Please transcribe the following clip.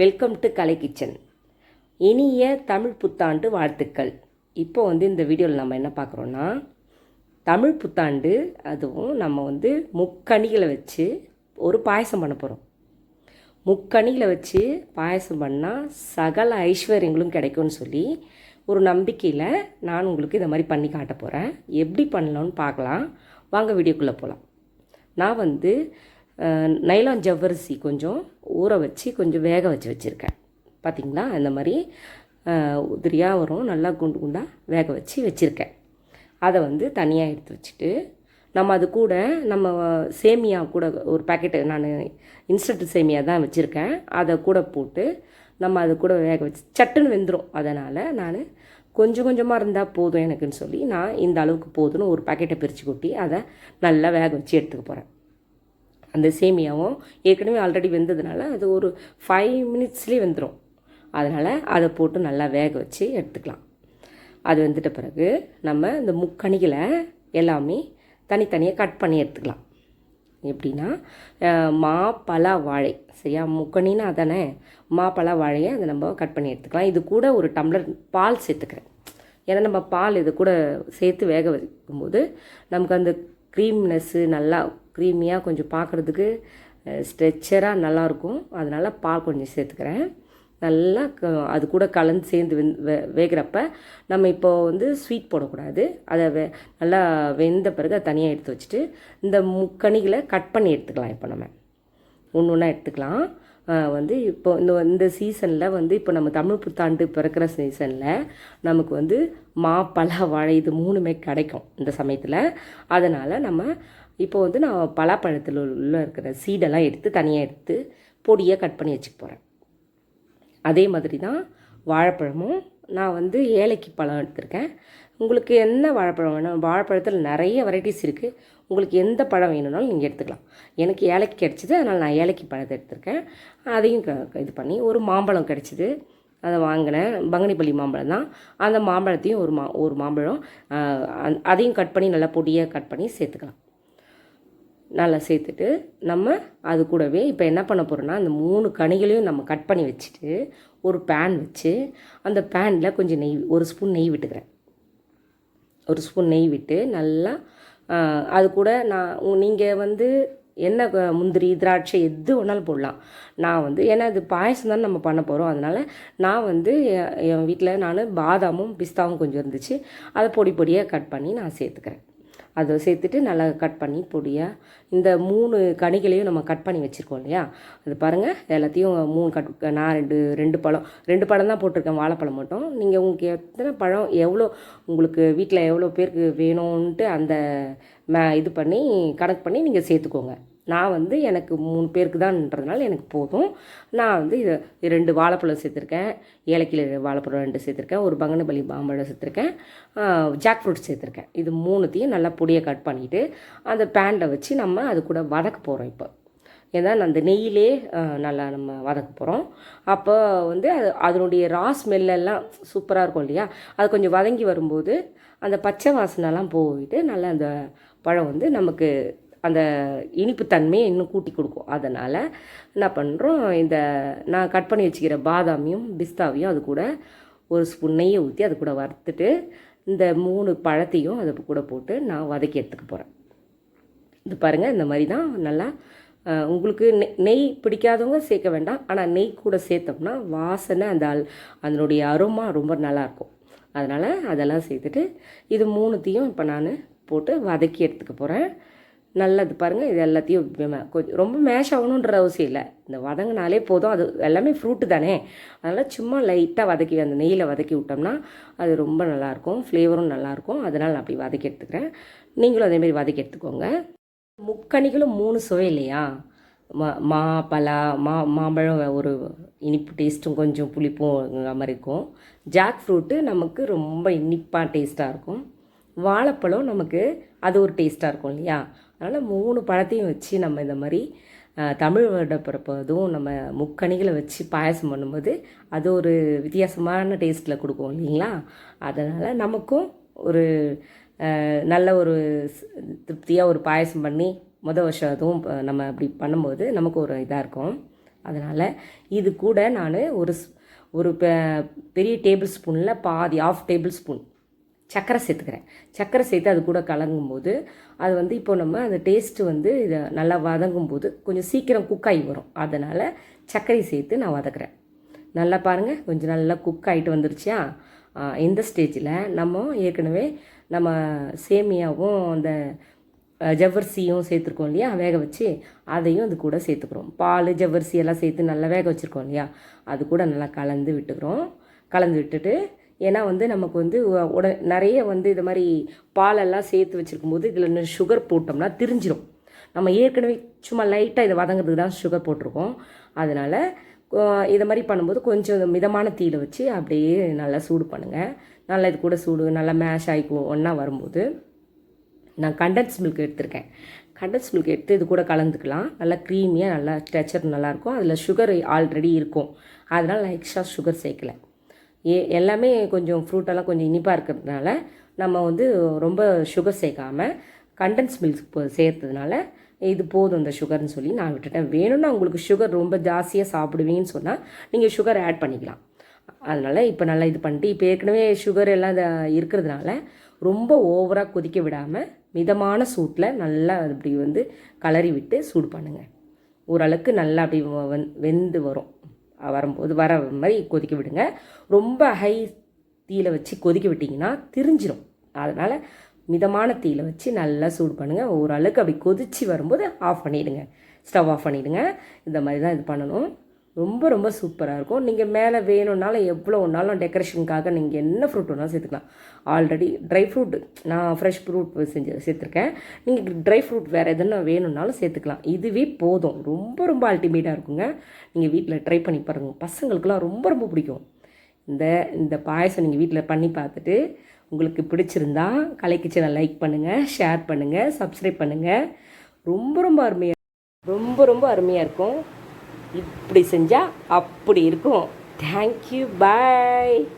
Welcome to Kalai kitchen இனிய தமிழ் புத்தாண்டு வாழ்த்துக்கள். இப்போ வந்து இந்த வீடியோவில் நம்ம என்ன பார்க்குறோன்னா தமிழ் புத்தாண்டு அதுவும் நம்ம வந்து முக்கணிகளை வச்சு ஒரு பாயசம் பண்ண போகிறோம் முக்கணிகளை வச்சு பாயசம் பண்ணால் சகல ஐஸ்வர்யங்களும் கிடைக்கும்னு சொல்லி ஒரு நம்பிக்கையில் நான் உங்களுக்கு இதை மாதிரி பண்ணி காட்ட போகிறேன் எப்படி பண்ணலாம்னு பார்க்கலாம். வாங்க வீடியோக்குள்ளே போகலாம் நான் வந்து நைலான் ஜவ்வரிசி கொஞ்சம் ஊற வச்சு கொஞ்சம் வேக வச்சு வச்சுருக்கேன். பார்த்திங்களா இந்த மாதிரி உதிரியாக வரும். நல்லா குண்டு குண்டாக வேக வச்சு வச்சுருக்கேன். அதை வந்து தனியாக எடுத்து வச்சுட்டு நம்ம அது கூட நம்ம சேமியா கூட ஒரு பேக்கெட்டு நான் இன்ஸ்டன்ட் சேமியா தான் வச்சுருக்கேன். அதை கூட போட்டு நம்ம அது கூட வேக வச்சு சட்டுன்னு வெந்துடும் அதனால் நான் கொஞ்சம் கொஞ்சமாக இருந்தால் போதும் எனக்குன்னு சொல்லி நான் இந்த அளவுக்கு போதும்னு ஒரு பாக்கெட்டை பிரித்து கொட்டி அதை நல்லா வேக வச்சு எடுத்துக்க போகிறேன் அந்த சேமியாவும் ஏற்கனவே ஆல்ரெடி வெந்ததுனால அது ஒரு ஃபைவ் மினிட்ஸ்லேயே வெந்துடும் அதனால் அதை போட்டு நல்லா வேக வச்சு எடுத்துக்கலாம். அது வந்துட்ட பிறகு நம்ம இந்த முக்கணிகளை எல்லாமே தனித்தனியாக கட் பண்ணி எடுத்துக்கலாம். எப்படின்னா மா பலா வாழை சரியா? முக்கணின்னா அதானே? மா பலா வாழையை அதை நம்ம கட் பண்ணி எடுத்துக்கலாம். இது கூட ஒரு டம்ளர் பால் சேர்த்துக்கிறேன். ஏன்னா நம்ம பால் இது கூட சேர்த்து வேக வைக்கும்போது நமக்கு அந்த க்ரீம்னஸ்ஸு நல்லா க்ரீமியாக கொஞ்சம் பார்க்குறதுக்கு ஸ்ட்ரெச்சராக நல்லாயிருக்கும் அதனால் பால் கொஞ்சம் சேர்த்துக்கிறேன். நல்லா க- அது கூட கலந்து சேர்ந்து வெந் வே வேகிறப்ப நம்ம இப்போ வந்து ஸ்வீட் போடக்கூடாது. அதை வெ நல்லா வெந்த பிறகு அதை தனியாக எடுத்து வச்சுட்டு இந்த முக்கணிகளை கட் பண்ணி எடுத்துக்கலாம் இப்போ நம்ம. ஒன்று ஒன்றா எடுத்துக்கலாம். வந்து இப்போ இந்த இந்த சீசனில் வந்து இப்போ நம்ம தமிழ் புத்தாண்டு பிறக்கிற சீசனில் நமக்கு வந்து மா பலா வாழை இது மூணுமே கிடைக்கும் இந்த சமயத்தில். அதனால் நம்ம இப்போ வந்து நான் பலாப்பழத்தில் உள்ள இருக்கிற சீடெல்லாம் எடுத்து தனியாக எடுத்து பொடியாக கட் பண்ணி வச்சுக்க போகிறேன் அதே மாதிரி தான் வாழைப்பழமும் நான் வந்து ஏலக்கி பழம் எடுத்திருக்கேன். உங்களுக்கு என்ன வாழைப்பழம் வேணும்? வாழைப்பழத்தில் நிறைய வெரைட்டிஸ் இருக்குது உங்களுக்கு எந்த பழம் வேணும்னாலும் நீங்கள் எடுத்துக்கலாம். எனக்கு ஏலக்கி கிடச்சிது அதனால் நான் ஏலக்கி பழத்தை எடுத்திருக்கேன். அதையும் க- இது பண்ணி ஒரு மாம்பழம் கிடச்சிது. அதை வாங்கினேன். பங்கனிப்பள்ளி மாம்பழம் தான். அந்த மாம்பழத்தையும் ஒரு மா ஒரு மாம்பழம் அதையும் கட் பண்ணி நல்லா பொடியாக கட் பண்ணி சேர்த்துக்கலாம். நல்லா சேர்த்துட்டு நம்ம அது கூடவே இப்போ என்ன பண்ண போகிறோன்னா அந்த மூணு கனிகளையும் நம்ம கட் பண்ணி வச்சுட்டு ஒரு பேன் வச்சு அந்த பேனில் கொஞ்சம் நெய் ஒரு ஸ்பூன் நெய் விட்டுக்கிறேன். ஒரு ஸ்பூன் நெய் விட்டு நல்லா அது கூட நான் நீங்கள் வந்து என்ன முந்திரி திராட்சை எது வேணாலும் போடலாம். நான் வந்து ஏன்னா இது பாயசம் தான் நம்ம பண்ண போகிறோம் அதனால் நான் வந்து என் என் வீட்டில் நான் பாதாமும் பிஸ்தாவும் கொஞ்சம் இருந்துச்சு. அதை பொடி பொடியாக கட் பண்ணி நான் சேர்த்துக்கிறேன். அதை சேர்த்துட்டு நல்லா கட் பண்ணி பொடியாக இந்த மூணு கனிகளையும் நம்ம கட் பண்ணி வச்சுருக்கோம் இல்லையா? அது பாருங்கள் எல்லாத்தையும் மூணு கட் நான் ரெண்டு ரெண்டு பழம் ரெண்டு பழம் தான் போட்டிருக்கேன் வாழைப்பழம் மட்டும். நீங்கள் உங்களுக்கு எத்தனை பழம் எவ்வளோ உங்களுக்கு வீட்டில் எவ்வளோ பேருக்கு வேணும்ன்ட்டு அந்த இது பண்ணி கணக்கு பண்ணி நீங்கள் சேர்த்துக்கோங்க. நான் வந்து எனக்கு மூணு பேருக்கு தான்ன்றதுனால எனக்கு போதும். நான் வந்து இது ரெண்டு வாழைப்பழம் சேர்த்துருக்கேன். ஏலக்கியில் வாழைப்பழம் ரெண்டு சேர்த்துருக்கேன். ஒரு பங்கனப்பள்ளி மாம்பழம் சேர்த்துருக்கேன். ஜாக் ஃப்ரூட் சேர்த்துருக்கேன். இது மூணுத்தையும் நல்லா பொடியை கட் பண்ணிவிட்டு அந்த பேனில் வச்சு நம்ம அது கூட வதக்க போகிறோம் இப்போ. ஏன்னா அந்த நெய்யிலே நல்லா நம்ம வதக்க போகிறோம் அப்போ வந்து அது அதனுடைய ரா ஸ்மெல்லெல்லாம் சூப்பராக இருக்கும் இல்லையா? அது கொஞ்சம் வதங்கி வரும்போது அந்த பச்சை வாசனைலாம் போயிட்டு நல்லா அந்த பழம் வந்து நமக்கு அந்த இனிப்பு தன்மையை இன்னும் கூட்டி கொடுக்கும். அதனால் என்ன பண்ணுறோம் இந்த நான் கட் பண்ணி வச்சுக்கிற பாதாமியும் பிஸ்தாவையும் அது கூட ஒரு ஸ்பூன் நெய்யை ஊற்றி அது கூட வறுத்துட்டு இந்த மூணு பழத்தையும் அது கூட போட்டு நான் வதக்கி எடுத்துக்க போகிறேன் இது பாருங்கள் இந்த மாதிரி தான் நல்லா உங்களுக்கு நெய் நெய் பிடிக்காதவங்க சேர்க்க வேண்டாம். ஆனால் நெய் கூட சேர்த்தோம்னா வாசனை அந்த அல்- அதனுடைய அருமா ரொம்ப நல்லாயிருக்கும் அதனால் அதெல்லாம் சேர்த்துட்டு இது மூணுத்தையும் இப்போ நான் போட்டு வதக்கி எடுத்துக்க போகிறேன் நல்லது பாருங்கள் இது எல்லாத்தையும் கொஞ்சம் ரொம்ப மேஷ் ஆகணுன்ற அவசியம் இல்லை. இந்த வதங்கினாலே போதும். அது எல்லாமே ஃப்ரூட்டு தானே. அதனால் சும்மா லைட்டாக வதக்கி அந்த நெய்யில் வதக்கி விட்டோம்னா அது ரொம்ப நல்லாயிருக்கும் ஃப்ளேவரும் நல்லாயிருக்கும் அதனால் நான் அப்படி வதக்கி எடுத்துக்கிறேன். நீங்களும் அதேமாரி வதக்கி எடுத்துக்கோங்க. முக்கணிகளும் மூணு சுவை இல்லையா? மா மா பலா மா மாம்பழம் ஒரு இனிப்பு டேஸ்ட்டும் கொஞ்சம் புளிப்பும் அந்த மாதிரி இருக்கும். ஜாக் ஃப்ரூட்டு நமக்கு ரொம்ப இனிப்பாக டேஸ்ட்டாக இருக்கும். வாழைப்பழம் நமக்கு அது ஒரு டேஸ்ட்டாக இருக்கும் இல்லையா? அதனால் மூணு பழத்தையும் வச்சு நம்ம இந்த மாதிரி தமிழ் வருட அதுவும் நம்ம முக்கணிகளை வச்சு பாயசம் பண்ணும்போது அது ஒரு வித்தியாசமான டேஸ்ட்டில் கொடுக்கும் இல்லைங்களா? அதனால் நமக்கும் ஒரு நல்ல ஒரு திருப்தியாக ஒரு பாயசம் பண்ணி முத வருஷம் அதுவும் நம்ம அப்படி பண்ணும்போது நமக்கு ஒரு இதாக இருக்கும். அதனால் இது கூட நான் ஒரு ஸ்- ஒரு பெ- பெரிய டேபிள் ஸ்பூனில் பாதி ஆஃப் டேபிள் ஸ்பூன் சர்க்கரை சேர்த்துக்கிறேன். சர்க்கரை சேர்த்து அது கூட கலங்கும்போது அது வந்து இப்போ நம்ம அந்த டேஸ்ட்டு வந்து இதை நல்லா வதங்கும் போது கொஞ்சம் சீக்கிரம் குக் ஆகி வரும். அதனால் சர்க்கரை சேர்த்து நான் வதக்குறேன். நல்லா பாருங்கள் கொஞ்சம் நல்லா குக் ஆகிட்டு வந்துருச்சியா இந்த ஸ்டேஜில் நம்ம ஏற்கனவே நம்ம சேமியாவும் அந்த ஜவ்வரிசியும் சேர்த்துருக்கோம் இல்லையா? வேக வச்சு அதையும் அது கூட சேர்த்துக்கிறோம். பால் ஜவ்வரிசி எல்லாம் சேர்த்து நல்லா வேக வச்சுருக்கோம் இல்லையா? அது கூட நல்லா கலந்து விட்டுக்கிறோம். கலந்து விட்டுட்டு ஏன்னா வந்து நமக்கு வந்து உட நிறைய வந்து இது மாதிரி பாலெல்லாம் சேர்த்து வச்சுருக்கும் போது இதில் சுகர் போட்டோம்னா திரிஞ்சிடும் நம்ம ஏற்கனவே சும்மா லைட்டாக இதை வதங்கிறதுக்கு தான் சுகர் போட்டிருக்கோம். அதனால் இதை மாதிரி பண்ணும்போது கொஞ்சம் மிதமான தீயில் வச்சு அப்படியே நல்லா சூடு பண்ணுங்கள் நல்லா இது கூட சூடு நல்லா மேஷ் ஆகிக்கும் ஒன்றா வரும்போது. நான் கண்டன்ஸ் மில்க் எடுத்திருக்கேன். கண்டன்ஸ் மில்க் எடுத்து இது கூட கலந்துக்கலாம். நல்லா க்ரீமியாக நல்லா டெக்சர் நல்லாயிருக்கும் அதில் சுகர் ஆல்ரெடி இருக்கும். அதனால் நான் எக்ஸ்ட்ரா சுகர் சேர்க்கல. ஏ எல்லாமே கொஞ்சம் ஃப்ரூட்டெல்லாம் கொஞ்சம் இனிப்பாக இருக்கிறதுனால நம்ம வந்து ரொம்ப சுகர் சேர்க்காமல் கண்டன்ஸ் மில்க் சேர்த்ததுனால இது போதும் இந்த சுகர்னு சொல்லி நான் விட்டுட்டேன். வேணும்னா உங்களுக்கு சுகர் ரொம்ப ஜாஸ்தியாக சாப்பிடுவீங்கன்னு சொன்னால் நீங்கள் சுகர் ஆட் பண்ணிக்கலாம். அதனால் இப்போ நல்லா இது பண்ணிட்டு இப்போ ஏற்கனவே சுகர் எல்லாம் இருக்கிறதுனால ரொம்ப ஓவராக கொதிக்க விடாமல் மிதமான சூட்டில் நல்லா அப்படி இப்படி வந்து கலரி விட்டு சூடு பண்ணுங்கள் ஓரளவுக்கு நல்லா அப்படி வ- வந்- வெந்து வரும். வரும்போது வர மாதிரி கொதிக்க விடுங்க. ரொம்ப ஹை தீயில் வச்சு கொதிக்க விட்டிங்கன்னா திரிஞ்சிடும் அதனால் மிதமான தீயில் வச்சு நல்லா சூடு பண்ணுங்கள் ஓரளவுக்கு அப்படி கொதிச்சு வரும்போது ஆஃப் பண்ணிவிடுங்க ஸ்டவ் ஆஃப் பண்ணிவிடுங்க இந்த மாதிரி தான் இது பண்ணணும். ரொம்ப ரொம்ப சூப்பராக இருக்கும். நீங்கள் மேலே வேணும்னாலும் எவ்வளோ ஒன்றாலும் டெக்கரேஷனுக்காக நீங்கள் என்ன ஃப்ரூட் வேணாலும் சேர்த்துக்கலாம். ஆல்ரெடி ட்ரை ஃப்ரூட் நான் ஃப்ரெஷ் ஃப்ரூட் செஞ்சு சேர்த்துருக்கேன். நீங்கள் ட்ரை ஃப்ரூட் வேறு எதுனா வேணும்னாலும் சேர்த்துக்கலாம். இதுவே போதும். ரொம்ப ரொம்ப அல்டிமேட்டாக இருக்குங்க. நீங்கள் வீட்டில் ட்ரை பண்ணி பாருங்கள் பசங்களுக்குலாம் ரொம்ப ரொம்ப பிடிக்கும். இந்த இந்த பாயசம் நீங்கள் வீட்டில் பண்ணி பார்த்துட்டு உங்களுக்கு பிடிச்சிருந்தா கலை கிச்சனை லைக் பண்ணுங்கள் ஷேர் பண்ணுங்கள் சப்ஸ்கிரைப் பண்ணுங்கள் ரொம்ப ரொம்ப அருமையாக ரொம்ப ரொம்ப அருமையாக இருக்கும். இப்படி செஞ்சால் அப்படி இருக்கும். Thank you bye